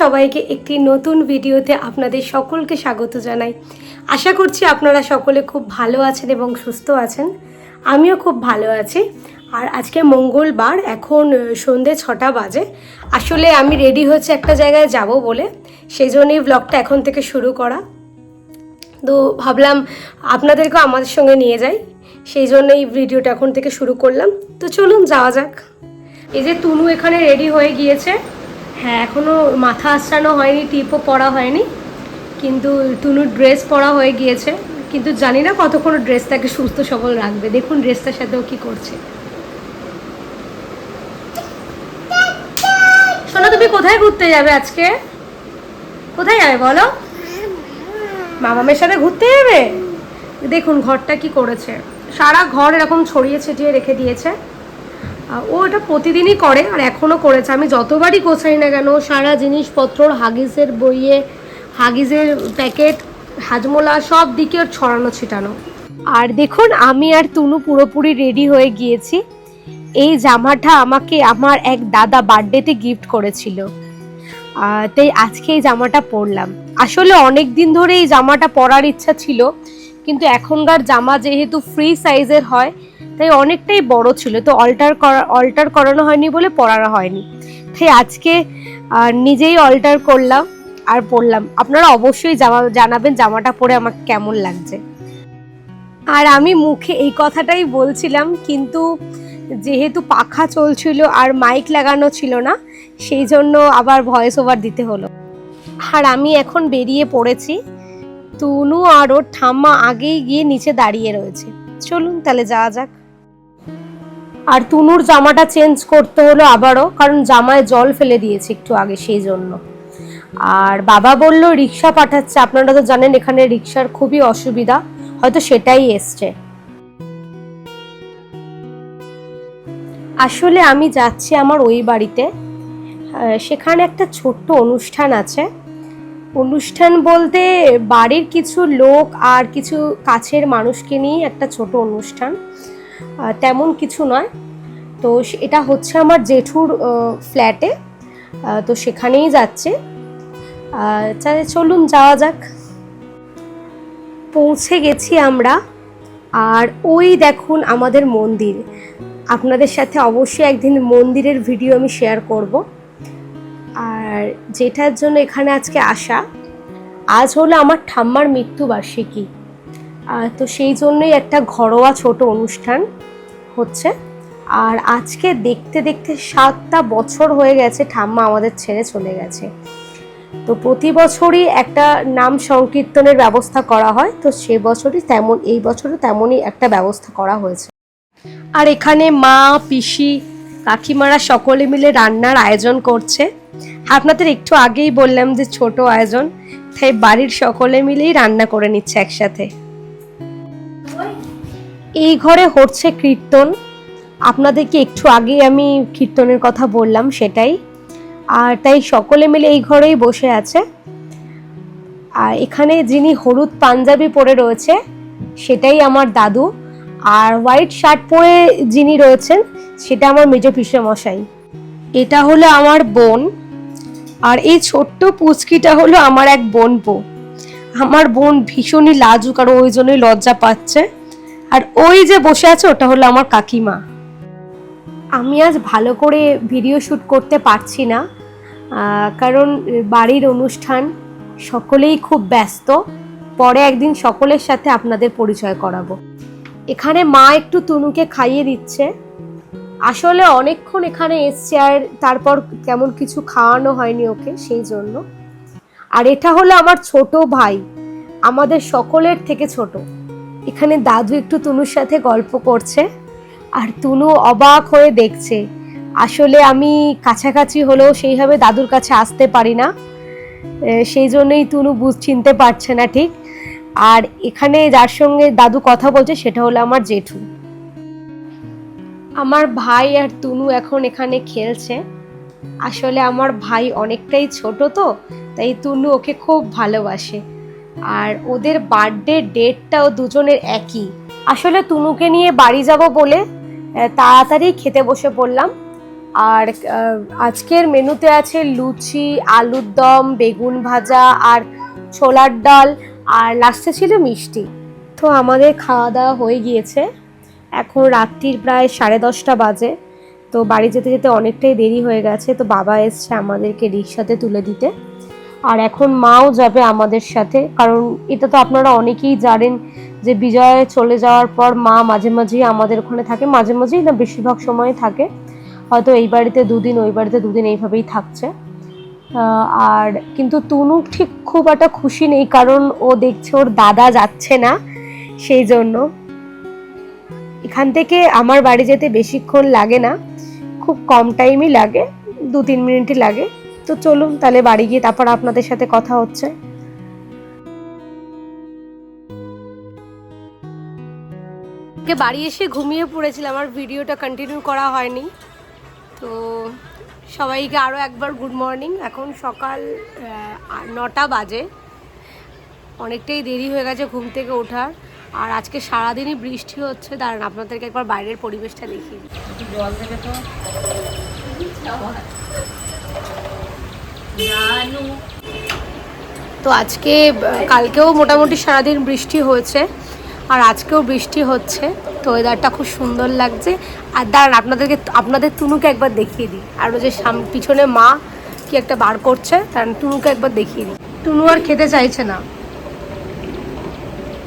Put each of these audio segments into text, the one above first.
সবাইকে একটি নতুন ভিডিওতে আপনাদের সকলকে স্বাগত জানাই। আশা করছি আপনারা সকলে খুব ভালো আছেন এবং সুস্থ আছেন। আমিও খুব ভালো আছি। আর আজকে মঙ্গলবার, এখন সন্ধে ছটা বাজে। আসলে আমি রেডি হচ্ছে একটা জায়গায় যাব বলে। সেই জন্যই ব্লগটা এখন থেকে শুরু করা। তো ভাবলাম আপনাদেরকেও আমাদের সঙ্গে নিয়ে যাই। সেই জন্যই ভিডিওটা এখন থেকে শুরু করলাম। তো চলুন যাওয়া যাক। এই যে তুনু এখানে রেডি হয়ে গিয়েছে। হ্যাঁ এখনও মাথা আশ্রানো হয়নি, টিপও পরা হয়নি, কিন্তু তুনুর ড্রেস পরা হয়ে গিয়েছে, কিন্তু জানি না কতক্ষণ ড্রেসটাকে সুস্থ সবল রাখবে। দেখুন ড্রেসটার সাথেও কি করছে। শোনো তুমি কোথায় ঘুরতে যাবে আজকে? কোথায় যাবে বলো? মামামের সাথে ঘুরতে যাবে? দেখুন ঘরটা কি করেছে। সারা ঘর এরকম ছড়িয়ে ছিটিয়ে রেখে দিয়েছে। ও এটা প্রতিদিনই করে আর এখনও করেছে। আমি যতবারই গোছাই না কেন, সারা জিনিসপত্র হাগিসের বইয়ে হাগিসের প্যাকেট, হাজমোলা, সব দিকে ওর ছড়ানো, ছিটানো। আর দেখুন, আমি আর তুনু পুরোপুরি রেডি হয়ে গিয়েছি। এই জামাটা আমাকে আমার এক দাদা বার্থডেতে গিফট করেছিল। তাই আজকে এই জামাটা পরলাম। আসলে অনেক দিন ধরে এই জামাটা পরার ইচ্ছা ছিল, কিন্তু এখনকার জামা যেহেতু ফ্রি সাইজের হয় তাই অনেকটাই বড় ছিল, তো অল্টার করা অল্টার করানো হয়নি বলে পরানো হয়নি। তাই আজকে নিজেই অল্টার করলাম আর পরলাম আপনারা অবশ্যই জামা, জানাবেন জামাটা পরে আমাকে কেমন লাগছে। আর আমি মুখে এই কথাটাই বলছিলাম, কিন্তু যেহেতু পাখা চলছিল আর মাইক লাগানো ছিল না, সেই জন্য আবার ভয়েস ওভার দিতে হলো। আর আমি এখন বেরিয়ে পড়েছি। তুনু আর ওর ঠাম্মা আগেই গিয়ে নিচে দাঁড়িয়ে রয়েছে। চলুন তাহলে যাওয়া যাক। আর তুনুর জামাটা চেঞ্জ করতে হলো আবারও, কারণ জামায় জল ফেলে দিয়েছে একটু আগে সেই জন্য। আর বাবা বলল, রিক্সা পাঠাচ্ছে। আপনারা তো জানেন, এখানে রিক্সার খুবই অসুবিধা। হয়তো সেটাই এসছে। আসলে আমি যাচ্ছি আমার ওই বাড়িতে। সেখানে একটা ছোট্ট অনুষ্ঠান আছে। অনুষ্ঠান বলতে বাড়ির কিছু লোক আর কিছু কাছের মানুষকে নিয়ে একটা ছোট অনুষ্ঠান। তেমন কিছু নয়। তো এটা হচ্ছে আমার জেঠুর ফ্ল্যাটে তো সেখানেই যাচ্ছে। তাহলে চলুন, যাওয়া যাক। পৌঁছে গেছি আমরা। আর ওই দেখুন আমাদের মন্দির। আপনাদের সাথে অবশ্যই একদিন মন্দিরের ভিডিও আমি শেয়ার করব। আর যেটার জন্য এখানে আজকে আসা, আজ হলো আমার ঠাম্মার মৃত্যুবার্ষিকী। তো সেই জন্যই একটা ঘরোয়া ছোট অনুষ্ঠান হচ্ছে। আর আজকে দেখতে দেখতে সাতটা বছর হয়ে গেছে ঠাম্মা আমাদের ছেড়ে চলে গেছে। তো প্রতি বছরই একটা নাম সংকীর্তনের ব্যবস্থা করা হয়, তো সে বছরই তেমন, এই বছরও তেমনই একটা ব্যবস্থা করা হয়েছে। আর এখানে মা, পিসি, কাকিমারা সকলে মিলে রান্নার আয়োজন করছে। আপনাদের একটু আগেই বললাম যে ছোট আয়োজন, তাই বাড়ির সকলে মিলেই রান্না করে নিচ্ছে একসাথে। এই ঘরে হচ্ছে কীর্তন। আপনাদেরকে একটু আগেই আমি কীর্তনের কথা বললাম সেটাই। আর তাই সকলে মিলে এই ঘরেই বসে আছে। আর এখানে যিনি হলুদ পাঞ্জাবি পরে রয়েছে, সেটাই আমার দাদু। আর হোয়াইট শার্ট পরে যিনি রয়েছেন, সেটা আমার মেজ পিসে মশাই এটা হলো আমার বোন। আর এই ছোট্ট পুচকিটা হলো আমার এক বোন বউ আমার বোন ভীষণই লাজুক আর ওই জন্যই লজ্জা পাচ্ছে। আর ওই যে বসে আছে, ওটা হলো আমার কাকিমা। আমি আজ ভালো করে ভিডিও শ্যুট করতে পারছি না কারণ বাড়ির অনুষ্ঠান সকলেই খুব ব্যস্ত। পরে একদিন সকলের সাথে আপনাদের পরিচয় করাবো। এখানে মা একটু তুনুকে খাইয়ে দিচ্ছে। আসলে অনেকক্ষণ এখানে এসছে আর তারপর কেমন কিছু খাওয়ানো হয়নি ওকে, সেই জন্য। আর এটা হলো আমার ছোট ভাই, আমাদের সকলের থেকে ছোট। এখানে দাদু একটু তুনুর সাথে গল্প করছে আর তুনু অবাক হয়ে দেখছে। আসলে আমি কাছাকাছি হলেও সেইভাবে দাদুর কাছে আসতে পারি না। সেই জন্যই তুনু বুঝ, চিনতে পারছে না ঠিক। আর এখানে যার সঙ্গে দাদু কথা বলছে সেটা হলো আমার জেঠু। আমার ভাই আর তুনু এখন এখানে খেলছে। আসলে আমার ভাই অনেকটাই ছোট তো, তাই তুনু ওকে খুব ভালোবাসে। আর ওদের বার্থডে ডেটটাও দুজনের একই। আসলে তুনুকে নিয়ে বাড়ি যাব বলে তাড়াতাড়ি খেতে বসে পড়লাম। আর আজকের মেনুতে আছে লুচি, আলুর দম, বেগুন ভাজা আর ছোলার ডাল। আর লাস্টে ছিল মিষ্টি। তো আমাদের খাওয়া দাওয়া হয়ে গিয়েছে। এখন রাত্রির প্রায় সাড়ে দশটা বাজে। তো বাড়ি যেতে যেতে অনেকটাই দেরি হয়ে গেছে। তো বাবা এসছে আমাদেরকে রিক্সাতে তুলে দিতে। আর এখন মাও যাবে আমাদের সাথে। কারণ এটা তো আপনারা অনেকেই জানেন যে বিজয় চলে যাওয়ার পর মা মাঝে মাঝেই আমাদের ওখানে থাকে। মাঝে মাঝেই না, বেশিরভাগ সময় থাকে। হয়তো এই বাড়িতে দুদিন, ওই বাড়িতে দুদিন এইভাবেই থাকছে। আর কিন্তু তুনু ঠিক খুব একটা খুশি নেই, কারণ ও দেখছে ওর দাদা যাচ্ছে না, সেই জন্য। এখান থেকে আমার বাড়ি যেতে বেশিক্ষণ লাগে না। খুব কম টাইমই লাগে দু তিন মিনিটই লাগে। তো চলুন তাহলে বাড়ি গিয়ে তারপর আপনাদের সাথে কথা হচ্ছে। বাড়ি এসে ঘুমিয়ে পড়েছিলাম আমার ভিডিওটা কন্টিনিউ করা হয়নি। তো সবাইকে আরও একবার গুড মর্নিং এখন সকাল নটা বাজে। অনেকটাই দেরি হয়ে গেছে ঘুম থেকে ওঠার। আর আজকে সারাদিনই বৃষ্টি হচ্ছে। দাঁড়ান, আপনাদেরকে একবার বাইরের পরিবেশটা দিই। জল দেবে তো তো আজকে কালকেও মোটামুটি সারাদিন বৃষ্টি হয়েছে, আর আজকেও বৃষ্টি হচ্ছে। তো ওয়েদারটা খুব সুন্দর লাগছে। আর দাঁড়ান, আপনাদেরকে, আপনাদের তুনুকে একবার দেখিয়ে দিই। আর ওই যে সাম, পিছনে মা কি একটা বার করছে তার টুনুকে একবার দেখিয়ে দিই। টুনু আর খেতে চাইছে না।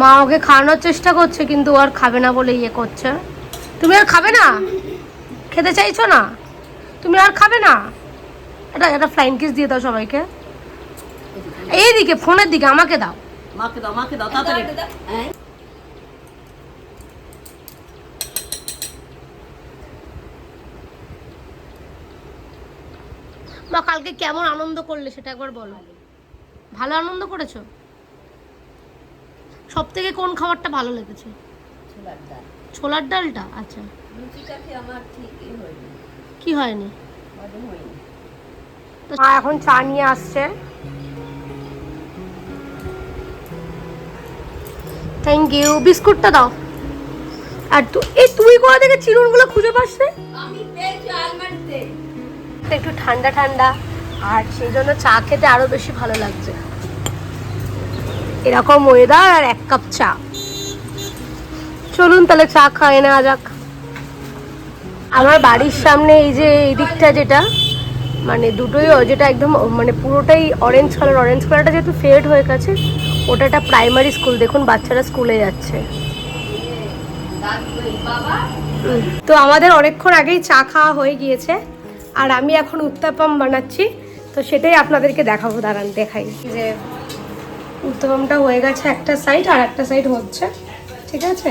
মা ওকে খাওয়ানোর চেষ্টা করছে, কিন্তু আর খাবে না বলে ইয়ে করছে। তুমি আর খাবে না? খেতে চাইছো না? তুমি আর খাবে না? এটা একটা ফ্লাইং কিস দিয়ে দাও সবাইকে। এইদিকে ফোনের দিকে আমাকে দাও। মাকে দাও মাকে দাও তাড়াতাড়ি। হ্যাঁ। মা কালকে কেমন আনন্দ করলে সেটা একবার বলো। ভালো। আনন্দ করেছ? সব থেকে কোন খাবারটা ভালো লেগেছে? ছোলার ডাল। ছোলার ডালটা? আচ্ছা। লুচিটা আমার ঠিকই কি হয়নি? হয়নি। মা এখন চা নিয়ে আসছে। থ্যাংক ইউ বিস্কুটটা দাও। আর তু এই তুই কোথা থেকে চিরুনগুলো খুঁজে পাস একটু ঠান্ডা ঠান্ডা। আর সেই জন্য চা খেতে আরও বেশি ভালো লাগছে। এরকম ওয়েদার আর এক কাপ চা। চলুন তাহলে চা খাওয়া নেওয়া যাক। আমার বাড়ির সামনে এই যে এই দিকটা যেটা মানে দুটোই যেটা একদম মানে পুরোটাই অরেঞ্জ কালার অরেঞ্জ কালারটা যেহেতু ফেড হয়ে গেছে ওটা একটা প্রাইমারি স্কুল দেখুন বাচ্চারা স্কুলে যাচ্ছে। তো আমাদের অনেকক্ষণ আগেই চা খাওয়া হয়ে গিয়েছে, আর আমি এখন উত্তাপাম বানাচ্ছি, তো সেটাই আপনাদেরকে দেখাবো, দাঁড়ান দেখাই। যে উত্তাপামটা হয়ে গেছে একটা সাইড আর একটা সাইড হচ্ছে, ঠিক আছে?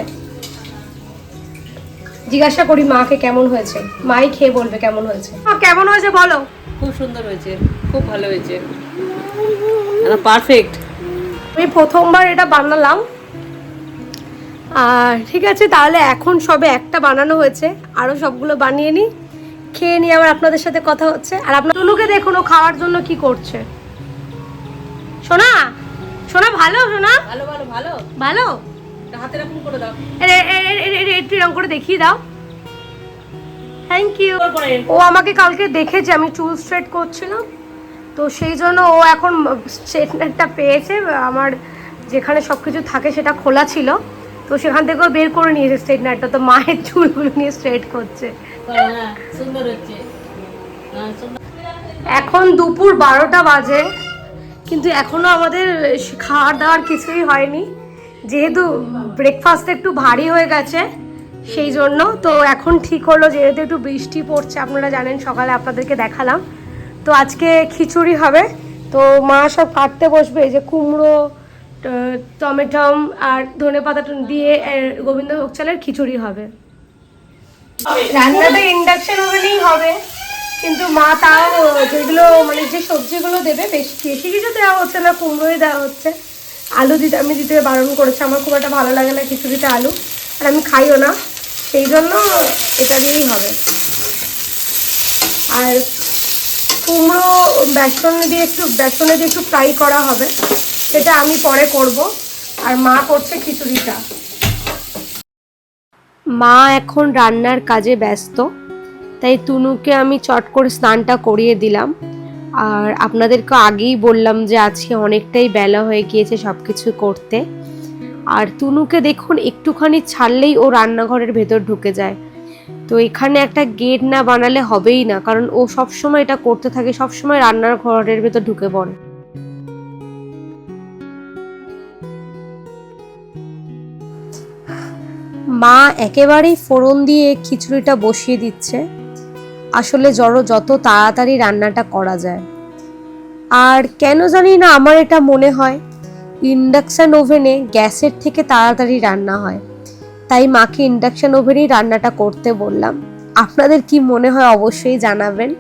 জিজ্ঞাসা করি মাকে কেমন হয়েছে। মাই খেয়ে বলবে কেমন হয়েছে। মা কেমন হয়েছে বলো। খুব সুন্দর হয়েছে খুব ভালো হয়েছে। পারফেক্ট আমি প্রথমবার এটা বানালাম। আর ঠিক আছে তাহলে এখন সবে একটা বানানো হয়েছে। আরও সবগুলো বানিয়ে নিই। খেয়ে নিয়ে আবার আপনাদের সাথে কথা হচ্ছে। আর আপনার টুনুকে দেখুন ও খাওয়ার জন্য কি করছে। সোনা সোনা ভালো সোনা? ভালো ভালো ভালো। ভালো? এটা হাতে করে দাও। একটু এরকম করে দেখিয়ে দাও। থ্যাংক ইউ ও আমাকে কালকে দেখেছে, আমি চুল স্ট্রেট করছিলাম। তো সেই জন্য ও এখন স্ট্রেটনারটা পেয়েছে, আমার যেখানে সব কিছু থাকে সেটা খোলা ছিল। তো সেখান থেকেও বের করে নিয়েছে স্ট্রেটনারটা তো মায়ের চুলগুলো নিয়ে স্ট্রেট করছে। এখন দুপুর বারোটা বাজে, কিন্তু এখনও আমাদের খাওয়ার দাওয়ার কিছুই হয়নি। যেহেতু ব্রেকফাস্ট একটু ভারী হয়ে গেছে সেই জন্য। তো এখন ঠিক হলো, যেহেতু একটু বৃষ্টি পড়ছে, আপনারা জানেন, সকালে আপনাদেরকে দেখালাম। তো আজকে খিচুড়ি হবে। তো মা সব কাটতে বসবে যে কুমড়ো টমেটম আর ধনে পাতা দিয়ে গোবিন্দভোগ চালের খিচুড়ি হবে। রান্নাটা ইন্ডাকশন ওভেনেই হবে। কিন্তু মা তাও যেগুলো মানে যে সবজিগুলো দেবে, বেশি বেশি কিছু দেওয়া হচ্ছে না, কুমড়োই দেওয়া হচ্ছে। আলু দিতে, আমি দিতে বারণ করেছি, আমার খুব একটা ভালো লাগে না খিচুড়িতে আলু, আর আমি খাইও না। সেই জন্য এটা দিয়েই হবে। আর কুমড়ো বেসন দিয়ে একটু, বেসনে দিয়ে একটু ফ্রাই করা হবে। সেটা আমি পরে করব। আর মা করছে খিচুড়িটা। মা এখন রান্নার কাজে ব্যস্ত, তাই তুনুকে আমি চট করে স্নানটা করিয়ে দিলাম। আর আপনাদেরকে আগেই বললাম যে আজকে অনেকটাই বেলা হয়ে গিয়েছে সব কিছু করতে। আর তুনুকে দেখুন, একটুখানি ছাড়লেই ও রান্নাঘরের ভেতর ঢুকে যায়। তো এখানে একটা গেট না বানালে হবেই না, কারণ ও সব সময় এটা করতে থাকে সব সময় রান্নার ঘরের ভেতর ঢুকে পড়ে। মা একেবারেই ফোড়ন দিয়ে খিচুড়িটা বসিয়ে দিচ্ছে। আসলে জড়ো যত তাড়াতাড়ি রান্নাটা করা যায়। আর কেন জানি না আমার এটা মনে হয় ইন্ডাকশান ওভেনে গ্যাসের থেকে তাড়াতাড়ি রান্না হয়। তাই মাকে ইন্ডাকশান ওভেনেই রান্নাটা করতে বললাম। আপনাদের কি মনে হয় অবশ্যই জানাবেন।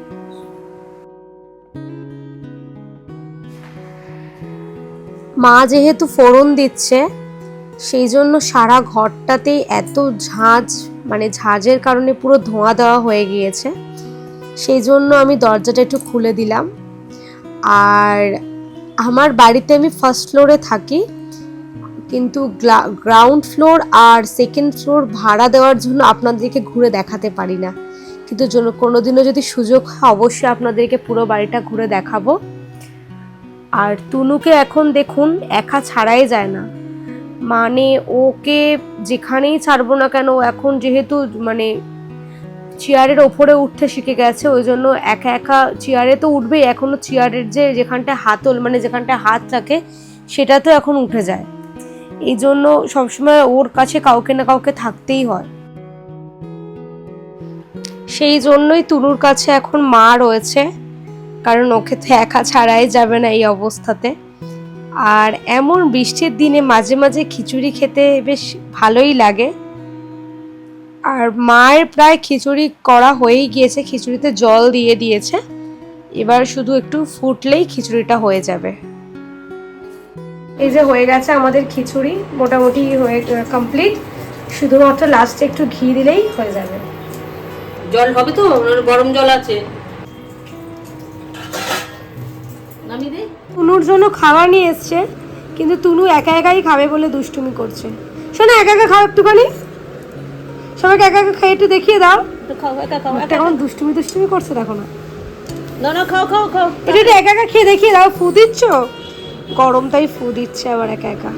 মা যেহেতু ফোড়ন দিচ্ছে, সেই জন্য সারা ঘরটাতেই এত ঝাঁঝ মানে ঝাঁঝের কারণে পুরো ধোঁয়া দেওয়া হয়ে গিয়েছে। সেই জন্য আমি দরজাটা একটু খুলে দিলাম। আর আমার বাড়িতে আমি ফার্স্ট ফ্লোরে থাকি, কিন্তু গ্রাউন্ড ফ্লোর আর সেকেন্ড ফ্লোর ভাড়া দেওয়ার জন্য আপনাদেরকে ঘুরে দেখাতে পারি না। কিন্তু কোনোদিনও যদি সুযোগ হয়, অবশ্যই আপনাদেরকে পুরো বাড়িটা ঘুরে দেখাবো। আর তুনুকে এখন দেখুন, একা ছাড়াই যায় না। মানে ওকে যেখানেই ছাড়বো না কেন এখন যেহেতু মানে চেয়ারের ওপরে উঠতে শিখে গেছে, ওই জন্য একা একা চেয়ারে তো উঠবেই, এখনও চেয়ারের যে যেখানটায় হাতল মানে যেখানটায় হাত থাকে, সেটা তো এখন উঠে যায়। এই জন্য সবসময় ওর কাছে কাউকে না কাউকে থাকতেই হয়। সেই জন্যই তুনুর কাছে এখন মা রয়েছে, কারণ ওকে তো একা ছাড়াই যাবে না এই অবস্থাতে। আর এমন বৃষ্টির দিনে মাঝে মাঝে খিচুড়ি খেতে বেশ ভালোই লাগে। আর মায়ের প্রায় খিচুড়ি করা হয়েই গিয়েছে খিচুড়িতে জল দিয়ে দিয়েছে। এবার শুধু একটু ফুটলেই খিচুড়িটা হয়ে যাবে। এই যে হয়ে গেছে আমাদের খিচুড়ি মোটামুটি হয়ে কমপ্লিট শুধুমাত্র লাস্টে একটু ঘি দিলেই হয়ে যাবে। জল হবে তো গরম জল আছে। তুনুর জন্য খাবার নিয়ে এসছে কিন্তু তুনু একা একাই খাবে বলে দুষ্টুমি করছে। শোনো একা একা খাও একটুখানি। সবাইকে একা একা খাই একটু দেখিয়ে দাও। একটু এখন দুষ্টুমি দুষ্টুমি করছে দেখো না। না না খাও খাও খাও। এটা একটু একা একা খেয়ে দেখিয়ে দাও ফু দিচ্ছ? গরম তাই ফু দিচ্ছে আবার একা একা।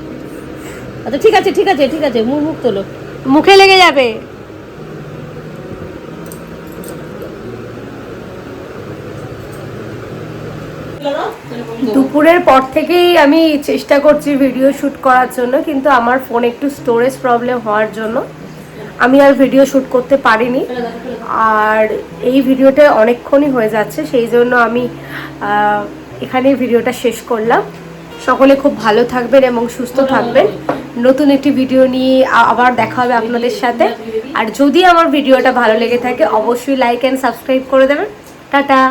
আচ্ছা ঠিক আছে ঠিক আছে ঠিক আছে মুখ মুখ তোলো। মুখে লেগে যাবে। দুপুরের পর থেকেই আমি চেষ্টা করছি ভিডিও শ্যুট করার জন্য কিন্তু আমার ফোন একটু স্টোরেজ প্রবলেম হওয়ার জন্য। আমি আর ভিডিও শ্যুট করতে পারিনি। আর এই ভিডিওটা অনেকক্ষণই হয়ে যাচ্ছে, সেই জন্য আমি এখানে ভিডিওটা শেষ করলাম। সকলে খুব ভালো থাকবেন এবং সুস্থ থাকবেন। নতুন একটি ভিডিও নিয়ে আবার দেখা হবে আপনাদের সাথে। আর যদি আমার ভিডিওটা ভালো লেগে থাকে, অবশ্যই লাইক অ্যান্ড সাবস্ক্রাইব করে দেবেন। টাটা!